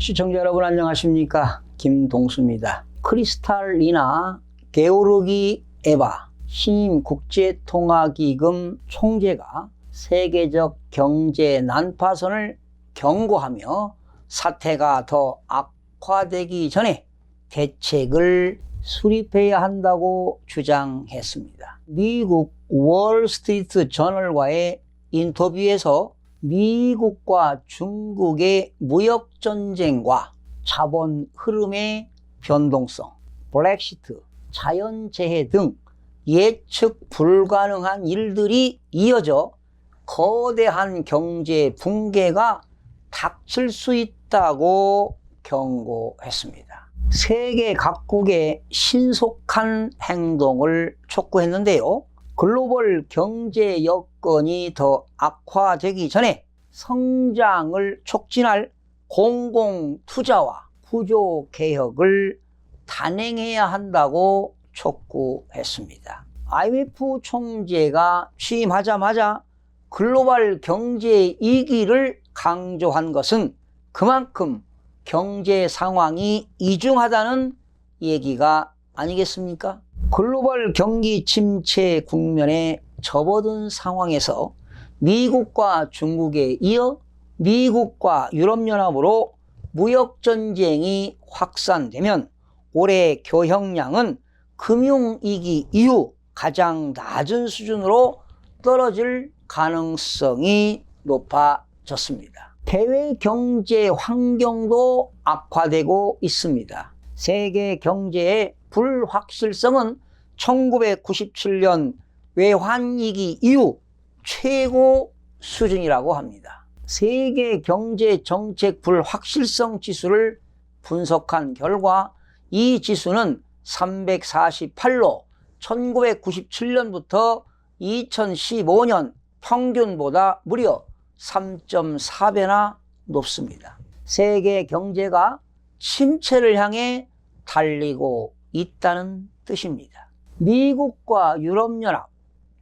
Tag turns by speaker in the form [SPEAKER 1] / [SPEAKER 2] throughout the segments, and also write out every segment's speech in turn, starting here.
[SPEAKER 1] 시청자 여러분 안녕하십니까 김동수입니다. 크리스탈리나 게오르기 에바 신임 국제통화기금 총재가 세계적 경제 난파선을 경고하며 사태가 더 악화되기 전에 대책을 수립해야 한다고 주장했습니다. 미국 월스트리트 저널과의 인터뷰에서 미국과 중국의 무역 전쟁과 자본 흐름의 변동성, 브렉시트, 자연재해 등 예측 불가능한 일들이 이어져 거대한 경제 붕괴가 닥칠 수 있다고 경고했습니다. 세계 각국의 신속한 행동을 촉구했는데요. 글로벌 경제 여건이 더 악화되기 전에 성장을 촉진할 공공 투자와 구조 개혁을 단행해야 한다고 촉구했습니다. IMF 총재가 취임하자마자 글로벌 경제 위기를 강조한 것은 그만큼 경제 상황이 이중하다는 얘기가 아니겠습니까? 글로벌 경기 침체 국면에 접어든 상황에서 미국과 중국에 이어 미국과 유럽연합으로 무역전쟁이 확산되면 올해 교역량은 금융위기 이후 가장 낮은 수준으로 떨어질 가능성이 높아졌습니다. 대외 경제 환경도 악화되고 있습니다. 세계 경제의 불확실성은 1997년 외환위기 이후 최고 수준이라고 합니다. 세계 경제 정책 불확실성 지수를 분석한 결과 이 지수는 348로 1997년부터 2015년 평균보다 무려 3.4배나 높습니다. 세계 경제가 침체를 향해 달리고 있다는 뜻입니다. 미국과 유럽연합,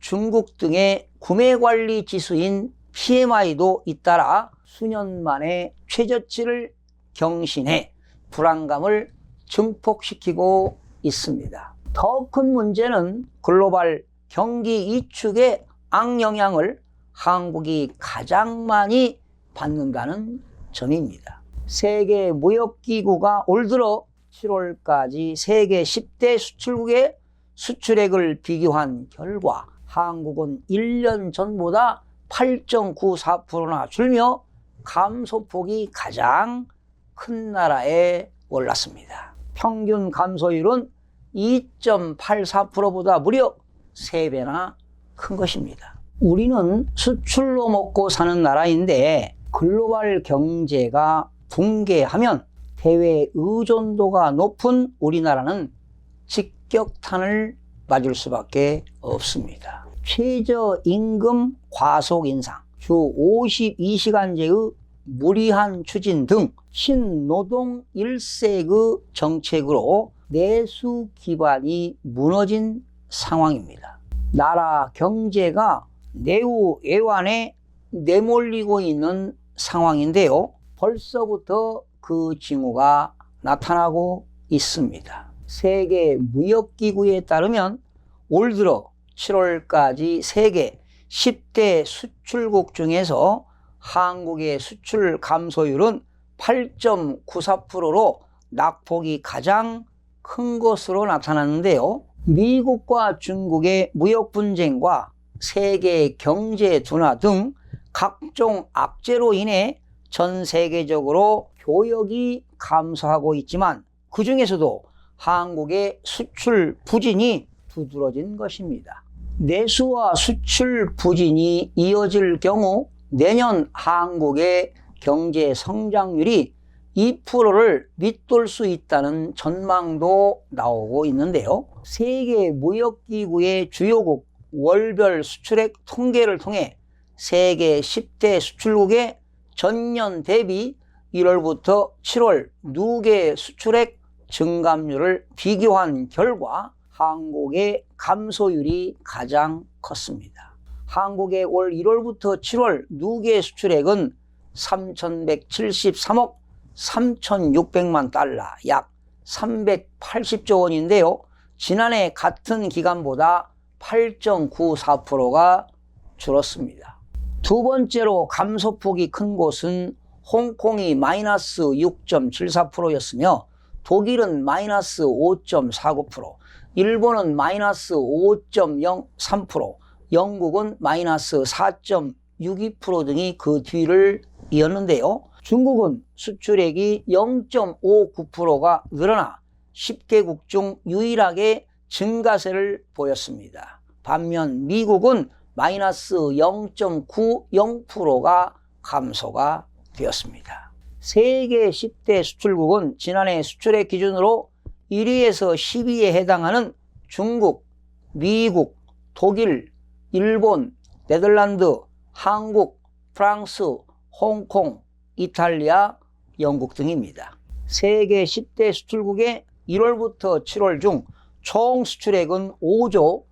[SPEAKER 1] 중국 등의 구매 관리 지수인 PMI도 잇따라 수년 만에 최저치를 경신해 불안감을 증폭시키고 있습니다. 더 큰 문제는 글로벌 경기 이축의 악영향을 한국이 가장 많이 받는다는 점입니다. 세계 무역기구가 올 들어 7월까지 세계 10대 수출국의 수출액을 비교한 결과 한국은 1년 전보다 8.94%나 줄며 감소폭이 가장 큰 나라에 올랐습니다. 평균 감소율은 2.84%보다 무려 3배나 큰 것입니다. 우리는 수출로 먹고 사는 나라인데 글로벌 경제가 붕괴하면 대외 의존도가 높은 우리나라는 직격탄을 맞을 수밖에 없습니다. 최저임금 과속 인상, 주 52시간제의 무리한 추진 등 신노동 일색의 정책으로 내수 기반이 무너진 상황입니다. 나라 경제가 내후 애환에 내몰리고 있는 상황인데요. 벌써부터 그 징후가 나타나고 있습니다. 세계 무역기구에 따르면 올 들어 7월까지 세계 10대 수출국 중에서 한국의 수출 감소율은 8.94%로 낙폭이 가장 큰 것으로 나타났는데요. 미국과 중국의 무역 분쟁과 세계 경제 둔화 등 각종 악재로 인해 전 세계적으로 교역이 감소하고 있지만 그 중에서도 한국의 수출 부진이 두드러진 것입니다. 내수와 수출 부진이 이어질 경우 내년 한국의 경제 성장률이 2%를 밑돌 수 있다는 전망도 나오고 있는데요. 세계 무역기구의 주요국 월별 수출액 통계를 통해 세계 10대 수출국의 전년 대비 1월부터 7월 누계 수출액 증감률을 비교한 결과 한국의 감소율이 가장 컸습니다. 한국의 올 1월부터 7월 누계 수출액은 3,173억 3,600만 달러, 약 380조 원인데요. 지난해 같은 기간보다 8.94%가 줄었습니다. 두 번째로 감소폭이 큰 곳은 홍콩이 마이너스 6.74%였으며 독일은 마이너스 5.49%, 일본은 마이너스 5.03%, 영국은 마이너스 4.62% 등이 그 뒤를 이었는데요. 중국은 수출액이 0.59%가 늘어나 10개국 중 유일하게 증가세를 보였습니다. 반면 미국은 마이너스 0.90%가 감소가 되었습니다. 세계 10대 수출국은 지난해 수출액 기준으로 1위에서 10위에 해당하는 중국, 미국, 독일, 일본, 네덜란드, 한국, 프랑스, 홍콩, 이탈리아, 영국 등입니다. 세계 10대 수출국의 1월부터 7월 중 총 수출액은 5조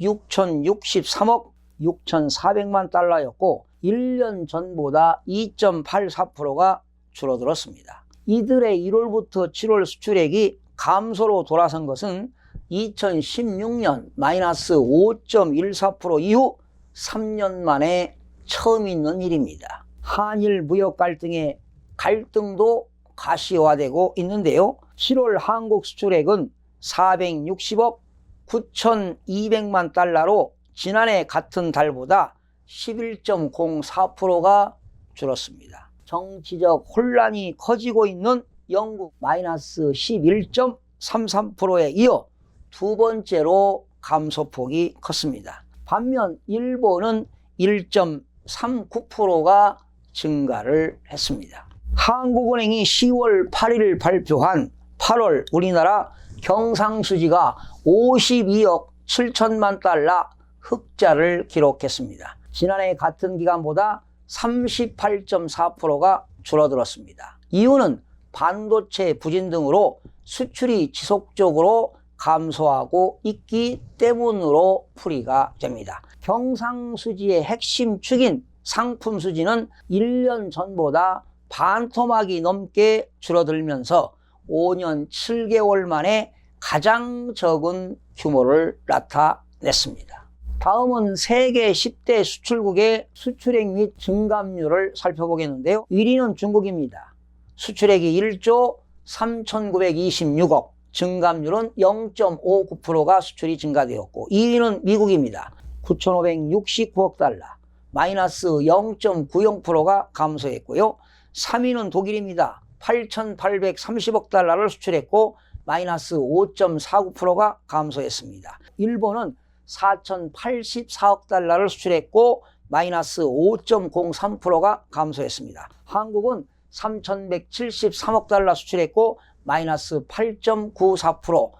[SPEAKER 1] 6,063억 6,400만 달러였고 1년 전보다 2.84%가 줄어들었습니다. 이들의 1월부터 7월 수출액이 감소로 돌아선 것은 2016년 마이너스 5.14% 이후 3년 만에 처음 있는 일입니다. 한일 무역 갈등의 갈등도 가시화되고 있는데요. 7월 한국 수출액은 460억 9,200만 달러로 지난해 같은 달보다 11.04%가 줄었습니다. 정치적 혼란이 커지고 있는 영국 마이너스 11.33%에 이어 두 번째로 감소폭이 컸습니다. 반면 일본은 1.39%가 증가를 했습니다. 한국은행이 10월 8일 발표한 8월 우리나라 경상수지가 52억 7천만 달러 흑자를 기록했습니다. 지난해 같은 기간보다 38.4%가 줄어들었습니다. 이유는 반도체 부진 등으로 수출이 지속적으로 감소하고 있기 때문으로 풀이가 됩니다. 경상수지의 핵심 축인 상품 수지는 1년 전보다 반토막이 넘게 줄어들면서 5년 7개월 만에 가장 적은 규모를 나타냈습니다. 다음은 세계 10대 수출국의 수출액 및 증감률을 살펴보겠는데요. 1위는 중국입니다. 수출액이 1조 3,926억, 증감률은 0.59%가 수출이 증가되었고 2위는 미국입니다. 9,569억 달러, 마이너스 0.90%가 감소했고요. 3위는 독일입니다. 8,830억 달러를 수출했고 마이너스 5.49%가 감소했습니다. 일본은 4,084억 달러를 수출했고 마이너스 5.03%가 감소했습니다. 한국은 3,173억 달러 수출했고 마이너스 8.94%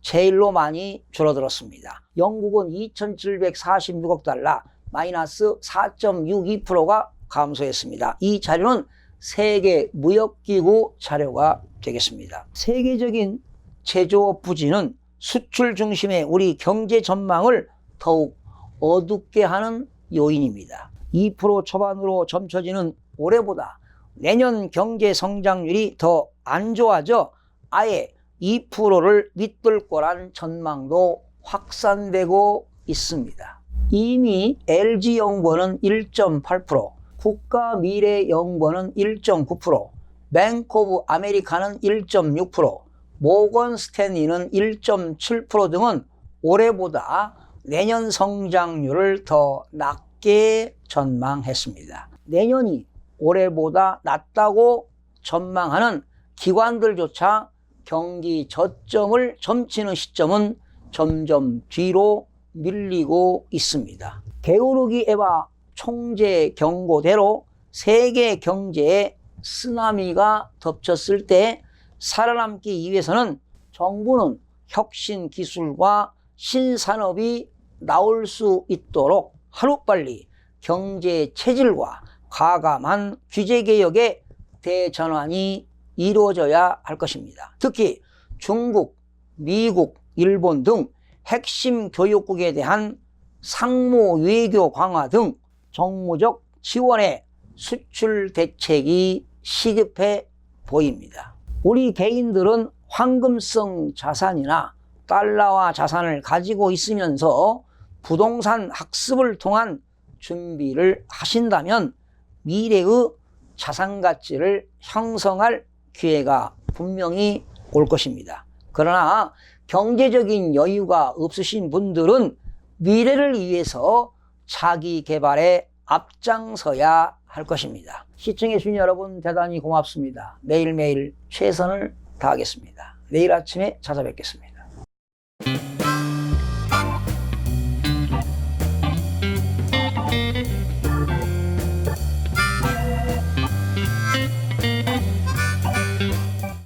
[SPEAKER 1] 제일로 많이 줄어들었습니다. 영국은 2,746억 달러 마이너스 4.62%가 감소했습니다. 이 자료는 세계 무역기구 자료가 되겠습니다. 세계적인 제조업 부진은 수출 중심의 우리 경제 전망을 더욱 어둡게 하는 요인입니다. 2% 초반으로 점쳐지는 올해보다 내년 경제 성장률이 더 안 좋아져 아예 2%를 밑돌 거란 전망도 확산되고 있습니다. 이미 LG연구원은 1.8%, 국가미래연구원은 1.9%, 뱅크 오브 아메리카는 1.6%, 모건 스탠리는 1.7% 등은 올해보다 내년 성장률을 더 낮게 전망했습니다. 내년이 올해보다 낮다고 전망하는 기관들조차 경기 저점을 점치는 시점은 점점 뒤로 밀리고 있습니다. 게오르기 에바 총재 경고대로 세계 경제에 쓰나미가 덮쳤을 때 살아남기 위해서는 정부는 혁신 기술과 신산업이 나올 수 있도록 하루빨리 경제 체질과 과감한 규제 개혁의 대전환이 이루어져야 할 것입니다. 특히 중국, 미국, 일본 등 핵심 교육국에 대한 상무 외교 강화 등 정무적 지원의 수출 대책이 시급해 보입니다. 우리 개인들은 황금성 자산이나 달러와 자산을 가지고 있으면서 부동산 학습을 통한 준비를 하신다면 미래의 자산 가치를 형성할 기회가 분명히 올 것입니다. 그러나 경제적인 여유가 없으신 분들은 미래를 위해서 자기 개발에 앞장서야 할 것입니다. 시청해 주신 여러분 대단히 고맙습니다. 매일매일 최선을 다하겠습니다. 내일 아침에 찾아뵙겠습니다.